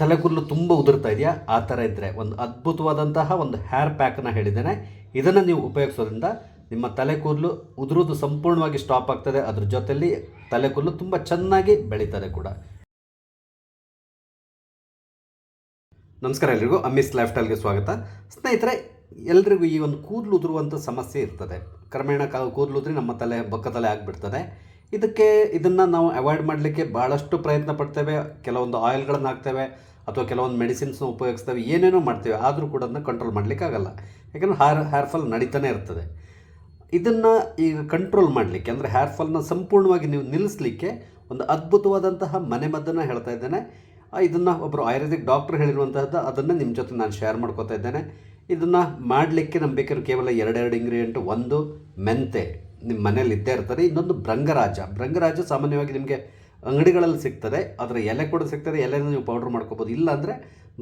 ತಲೆಕೂದಲು ತುಂಬ ಉದುರ್ತಾ ಇದೆಯಾ? ಆ ಥರ ಇದ್ದರೆ ಒಂದು ಅದ್ಭುತವಾದಂತಹ ಒಂದು ಹೇರ್ ಪ್ಯಾಕನ್ನು ಹೇಳಿದ್ದೇನೆ. ಇದನ್ನು ನೀವು ಉಪಯೋಗಿಸೋದ್ರಿಂದ ನಿಮ್ಮ ತಲೆ ಕೂದಲು ಉದುರೋದು ಸಂಪೂರ್ಣವಾಗಿ ಸ್ಟಾಪ್ ಆಗ್ತದೆ. ಅದ್ರ ಜೊತೆಯಲ್ಲಿ ತಲೆ ಕೂದಲು ತುಂಬ ಚೆನ್ನಾಗಿ ಬೆಳೀತದೆ ಕೂಡ. ನಮಸ್ಕಾರ ಎಲ್ರಿಗೂ. ಅಮಿಸ್ ಲೈಫ್ ಸ್ಟೈಲ್ಗೆ ಸ್ವಾಗತ. ಸ್ನೇಹಿತರೆ, ಎಲ್ರಿಗೂ ಈ ಒಂದು ಕೂದಲು ಉದುರುವಂಥ ಸಮಸ್ಯೆ ಇರ್ತದೆ. ಕ್ರಮೇಣ ಕೂದಲು ಉದುರಿ ನಮ್ಮ ತಲೆ, ಬೊಕ್ಕ ತಲೆ ಆಗಿಬಿಡ್ತದೆ. ಇದಕ್ಕೆ ಇದನ್ನು ನಾವು ಅವಾಯ್ಡ್ ಮಾಡಲಿಕ್ಕೆ ಭಾಳಷ್ಟು ಪ್ರಯತ್ನ ಪಡ್ತೇವೆ. ಕೆಲವೊಂದು ಆಯಿಲ್ಗಳನ್ನು ಹಾಕ್ತೇವೆ ಅಥವಾ ಕೆಲವೊಂದು ಮೆಡಿಸಿನ್ಸ್ನ ಉಪಯೋಗಿಸ್ತೇವೆ. ಏನೇನೋ ಮಾಡ್ತೇವೆ. ಆದರೂ ಕೂಡ ಅದನ್ನ ಕಂಟ್ರೋಲ್ ಮಾಡಲಿಕ್ಕಾಗಲ್ಲ ಯಾಕಂದರೆ ಹೇರ್ ಹೇರ್ ಫಾಲ್ ನಡೀತಾನೆ ಇರ್ತದೆ. ಇದನ್ನು ಈಗ ಕಂಟ್ರೋಲ್ ಮಾಡಲಿಕ್ಕೆ ಅಂದರೆ ಹೇರ್ ಫಾಲ್ನ ಸಂಪೂರ್ಣವಾಗಿ ನೀವು ನಿಲ್ಲಿಸಲಿಕ್ಕೆ ಒಂದು ಅದ್ಭುತವಾದಂತಹ ಮನೆಮದ್ದನ್ನು ಹೇಳ್ತಾ ಇದ್ದೇನೆ. ಇದನ್ನು ಒಬ್ಬರು ಆಯುರ್ವೇದಿಕ್ ಡಾಕ್ಟರ್ ಹೇಳಿರುವಂತಹದ್ದು ಅದನ್ನು ನಿಮ್ಮ ಜೊತೆ ನಾನು ಶೇರ್ ಮಾಡ್ಕೋತಾ ಇದ್ದೇನೆ. ಇದನ್ನು ಮಾಡಲಿಕ್ಕೆ ನಮ್ಗೆ ಬೇಕಾದ್ರೆ ಕೇವಲ ಎರಡೆರಡು ಇಂಗ್ರೀಡಿಯೆಂಟು ಒಂದು ಮೆಂತೆ. ನಿಮ್ಮ ಮನೇಲಿ ಇದ್ದೇ ಇರ್ತಾರೆ. ಇನ್ನೊಂದು ಭೃಂಗರಾಜ. ಭೃಂಗರಾಜ ಸಾಮಾನ್ಯವಾಗಿ ನಿಮಗೆ ಅಂಗಡಿಗಳಲ್ಲಿ ಸಿಗ್ತದೆ. ಅದರ ಎಲೆ ಕೂಡ ಸಿಗ್ತದೆ. ಎಲೆನ ನೀವು ಪೌಡ್ರ್ ಮಾಡ್ಕೋಬೋದು. ಇಲ್ಲಾಂದರೆ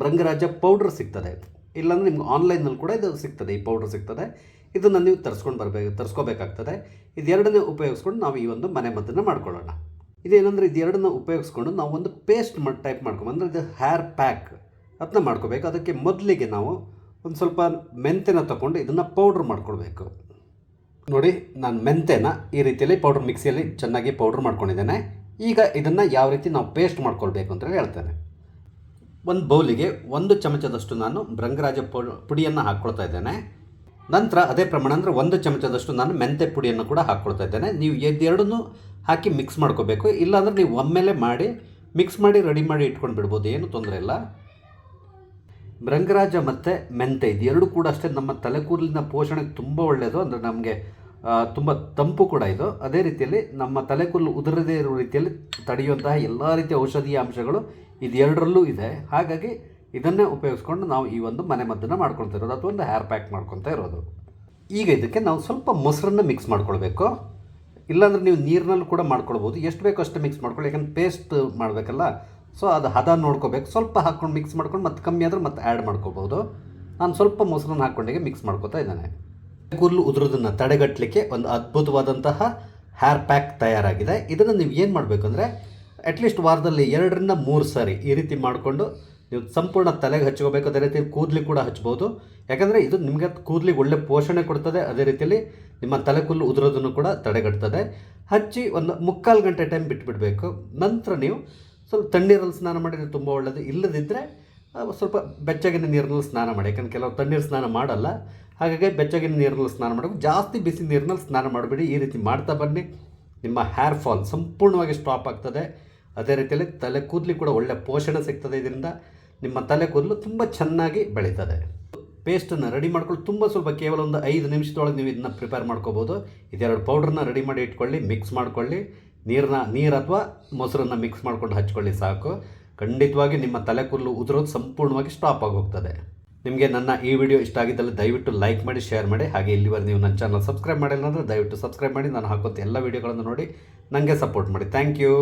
ಭೃಂಗರಾಜ ಪೌಡ್ರ್ ಸಿಗ್ತದೆ. ಇಲ್ಲಾಂದರೆ ನಿಮ್ಗೆ ಆನ್ಲೈನಲ್ಲಿ ಕೂಡ ಇದು ಸಿಗ್ತದೆ. ಈ ಪೌಡ್ರ್ ಸಿಗ್ತದೆ. ಇದನ್ನು ನೀವು ತರಿಸ್ಕೊಂಡು ಬರಬೇಕು ತರಿಸ್ಕೋಬೇಕಾಗ್ತದೆ. ಇದೆರಡನ್ನೇ ಉಪಯೋಗಿಸ್ಕೊಂಡು ನಾವು ಈ ಒಂದು ಮನೆ ಮದ್ದನ್ನು ಮಾಡ್ಕೊಳ್ಳೋಣ. ಇದೇನಂದರೆ ಇದೆರಡನ್ನ ಉಪಯೋಗಿಸ್ಕೊಂಡು ನಾವು ಒಂದು ಪೇಸ್ಟ್ ಮಾಡಿ ಟೈಪ್ ಮಾಡ್ಕೊಂಡು ಅಂದರೆ ಇದು ಹೇರ್ ಪ್ಯಾಕ್ ಅದನ್ನ ಮಾಡ್ಕೋಬೇಕು. ಅದಕ್ಕೆ ಮೊದಲಿಗೆ ನಾವು ಒಂದು ಸ್ವಲ್ಪ ಮೆಂತೆನ ತಗೊಂಡು ಇದನ್ನು ಪೌಡ್ರ್ ಮಾಡ್ಕೊಳ್ಬೇಕು. ನೋಡಿ, ನಾನು ಮೆಂತೆನ ಈ ರೀತಿಯಲ್ಲಿ ಪೌಡ್ರ್ ಮಿಕ್ಸಿಯಲ್ಲಿ ಚೆನ್ನಾಗಿ ಪೌಡ್ರ್ ಮಾಡ್ಕೊಂಡಿದ್ದೇನೆ. ಈಗ ಇದನ್ನು ಯಾವ ರೀತಿ ನಾವು ಪೇಸ್ಟ್ ಮಾಡ್ಕೊಳ್ಬೇಕು ಅಂತ ಹೇಳ್ತೇನೆ. ಒಂದು ಬೌಲಿಗೆ ಒಂದು ಚಮಚದಷ್ಟು ನಾನು ಭೃಂಗರಾಜ ಪುಡಿಯನ್ನು ಹಾಕ್ಕೊಳ್ತಾ ಇದ್ದೇನೆ. ನಂತರ ಅದೇ ಪ್ರಮಾಣ ಅಂದರೆ ಒಂದು ಚಮಚದಷ್ಟು ನಾನು ಮೆಂತೆ ಪುಡಿಯನ್ನು ಕೂಡ ಹಾಕ್ಕೊಳ್ತಾ ಇದ್ದೇನೆ. ನೀವು ಎರಡನ್ನೂ ಹಾಕಿ ಮಿಕ್ಸ್ ಮಾಡ್ಕೋಬೇಕು. ಇಲ್ಲಾಂದರೆ ನೀವು ಒಮ್ಮೆಲೆ ಮಾಡಿ ಮಿಕ್ಸ್ ಮಾಡಿ ರೆಡಿ ಮಾಡಿ ಇಟ್ಕೊಂಡು ಬಿಡ್ಬೋದು ಏನು ತೊಂದರೆ ಇಲ್ಲ. ಭೃಂಗರಾಜ ಮತ್ತು ಮೆಂತೆ, ಇದು ಎರಡು ಕೂಡ ಅಷ್ಟೇ ನಮ್ಮ ತಲೆ ಕೂದಲಿನ ಪೋಷಣೆಗೆ ತುಂಬ ಒಳ್ಳೆಯದು. ಅಂದರೆ ನಮಗೆ ತುಂಬ ತಂಪು ಕೂಡ ಇದು. ಅದೇ ರೀತಿಯಲ್ಲಿ ನಮ್ಮ ತಲೆ ಕೂದಲು ಉದುರದೇ ಇರೋ ರೀತಿಯಲ್ಲಿ ತಡೆಯುವಂತಹ ಎಲ್ಲ ರೀತಿಯ ಔಷಧೀಯ ಅಂಶಗಳು ಇದೆರಡರಲ್ಲೂ ಇದೆ. ಹಾಗಾಗಿ ಇದನ್ನೇ ಉಪಯೋಗಿಸ್ಕೊಂಡು ನಾವು ಈ ಒಂದು ಮನೆ ಮದ್ದನ್ನು ಮಾಡ್ಕೊಳ್ತಾ ಇರೋದು ಅಥವಾ ಒಂದು ಹೇರ್ ಪ್ಯಾಕ್ ಮಾಡ್ಕೊತಾ ಇರೋದು. ಈಗ ಇದಕ್ಕೆ ನಾವು ಸ್ವಲ್ಪ ಮೊಸರನ್ನು ಮಿಕ್ಸ್ ಮಾಡ್ಕೊಳ್ಬೇಕು. ಇಲ್ಲಾಂದರೆ ನೀವು ನೀರಿನಲ್ಲೂ ಕೂಡ ಮಾಡ್ಕೊಳ್ಬೋದು. ಎಷ್ಟು ಬೇಕೋ ಅಷ್ಟು ಮಿಕ್ಸ್ ಮಾಡ್ಕೊಳ್ಳಿ. ಯಾಕಂದ್ರೆ ಪೇಸ್ಟ್ ಮಾಡಬೇಕಲ್ಲ. ಸೊ ಅದು ಹದ ನೋಡ್ಕೋಬೇಕು. ಸ್ವಲ್ಪ ಹಾಕ್ಕೊಂಡು ಮಿಕ್ಸ್ ಮಾಡ್ಕೊಂಡು ಮತ್ತೆ ಕಮ್ಮಿ ಆದರೆ ಮತ್ತೆ ಆ್ಯಡ್ ಮಾಡ್ಕೋಬೋದು. ನಾನು ಸ್ವಲ್ಪ ಮೊಸರನ್ನು ಹಾಕ್ಕೊಂಡಿಗೆ ಮಿಕ್ಸ್ ಮಾಡ್ಕೋತಾ ಇದ್ದಾನೆ. ಕೂದಲು ಉದುರೋದನ್ನು ತಡೆಗಟ್ಟಲಿಕ್ಕೆ ಒಂದು ಅದ್ಭುತವಾದಂತಹ ಹೇರ್ ಪ್ಯಾಕ್ ತಯಾರಾಗಿದೆ. ಇದನ್ನು ನೀವು ಏನು ಮಾಡಬೇಕು ಅಂದರೆ ಅಟ್ಲೀಸ್ಟ್ ವಾರದಲ್ಲಿ ಎರಡರಿಂದ ಮೂರು ಸಾರಿ ಈ ರೀತಿ ಮಾಡಿಕೊಂಡು ನೀವು ಸಂಪೂರ್ಣ ತಲೆಗೆ ಹಚ್ಕೋಬೇಕು. ಅದೇ ರೀತಿ ಕೂದಲಿ ಕೂಡ ಹಚ್ಬೋದು. ಯಾಕಂದರೆ ಇದು ನಿಮಗೆ ಕೂದಲಿಗೆ ಒಳ್ಳೆ ಪೋಷಣೆ ಕೊಡ್ತದೆ. ಅದೇ ರೀತಿಯಲ್ಲಿ ನಿಮ್ಮ ತಲೆ ಕೂದಲು ಉದುರೋದನ್ನು ಕೂಡ ತಡೆಗಟ್ತದೆ. ಹಚ್ಚಿ ಒಂದು ಮುಕ್ಕಾಲು ಗಂಟೆ ಟೈಮ್ ಬಿಟ್ಬಿಡಬೇಕು. ನಂತರ ನೀವು ಸ್ವಲ್ಪ ತಣ್ಣೀರಲ್ಲಿ ಸ್ನಾನ ಮಾಡಿದರೆ ತುಂಬ ಒಳ್ಳೆಯದು ಇಲ್ಲದಿದ್ದರೆ ಸ್ವಲ್ಪ ಬೆಚ್ಚಗಿನ ನೀರಿನಲ್ಲಿ ಸ್ನಾನ ಮಾಡಿ. ಯಾಕಂದ್ರೆ ಕೆಲವು ತಣ್ಣೀರು ಸ್ನಾನ ಮಾಡಲ್ಲ. ಹಾಗಾಗಿ ಬೆಚ್ಚಗಿನ ನೀರಿನಲ್ಲಿ ಸ್ನಾನ ಮಾಡಬೇಕು. ಜಾಸ್ತಿ ಬಿಸಿ ನೀರಿನಲ್ಲಿ ಸ್ನಾನ ಮಾಡಬೇಡಿ. ಈ ರೀತಿ ಮಾಡ್ತಾ ಬನ್ನಿ. ನಿಮ್ಮ ಹೇರ್ ಫಾಲ್ ಸಂಪೂರ್ಣವಾಗಿ ಸ್ಟಾಪ್ ಆಗ್ತದೆ. ಅದೇ ರೀತಿಯಲ್ಲಿ ತಲೆ ಕೂದಲು ಕೂಡ ಒಳ್ಳೆ ಪೋಷಣೆ ಸಿಗ್ತದೆ ಇದರಿಂದ. ನಿಮ್ಮ ತಲೆ ಕೂದಲು ತುಂಬ ಚೆನ್ನಾಗಿ ಬೆಳೀತದೆ. ಪೇಸ್ಟನ್ನು ರೆಡಿ ಮಾಡ್ಕೊಳ್ಳಿ. ತುಂಬ ಸ್ವಲ್ಪ ಕೇವಲ ಒಂದು ಐದು ನಿಮಿಷದೊಳಗೆ ನೀವು ಇದನ್ನ ಪ್ರಿಪೇರ್ ಮಾಡ್ಕೋಬೋದು. ಇದೆರಡು ಪೌಡ್ರನ್ನ ರೆಡಿ ಮಾಡಿ ಇಟ್ಕೊಳ್ಳಿ. ಮಿಕ್ಸ್ ಮಾಡ್ಕೊಳ್ಳಿ. ನೀರನ್ನ ನೀರು ಅಥವಾ ಮೊಸರನ್ನು ಮಿಕ್ಸ್ ಮಾಡ್ಕೊಂಡು ಹಚ್ಕೊಳ್ಳಿ ಸಾಕು. ಖಂಡಿತವಾಗಿ ನಿಮ್ಮ ತಲೆ ಕೂದಲು ಉದುರೋದು ಸಂಪೂರ್ಣವಾಗಿ ಸ್ಟಾಪ್ ಆಗೋಗ್ತದೆ ನಿಮಗೆ ನನ್ನ ಈ ವಿಡಿಯೋ ಇಷ್ಟ ಆಗಿದ್ದಲ್ಲಿ ದಯವಿಟ್ಟು ಲೈಕ್ ಮಾಡಿ ಶೇರ್ ಮಾಡಿ. ಹಾಗೆ ಇಲ್ಲಿವರೆ ನೀವು ನನ್ನ ಚಾನಲ್ ಸಬ್ಸ್ಕ್ರೈಬ್ ಮಾಡಿಲ್ಲ ಅಂದರೆ ದಯವಿಟ್ಟು ಸಬ್ಸ್ಕ್ರೈಬ್ ಮಾಡಿ. ನಾನು ಹಾಕೋದು ಎಲ್ಲ ವಿಡಿಯೋಗಳನ್ನು ನೋಡಿ ನನಗೆ ಸಪೋರ್ಟ್ ಮಾಡಿ. Thank you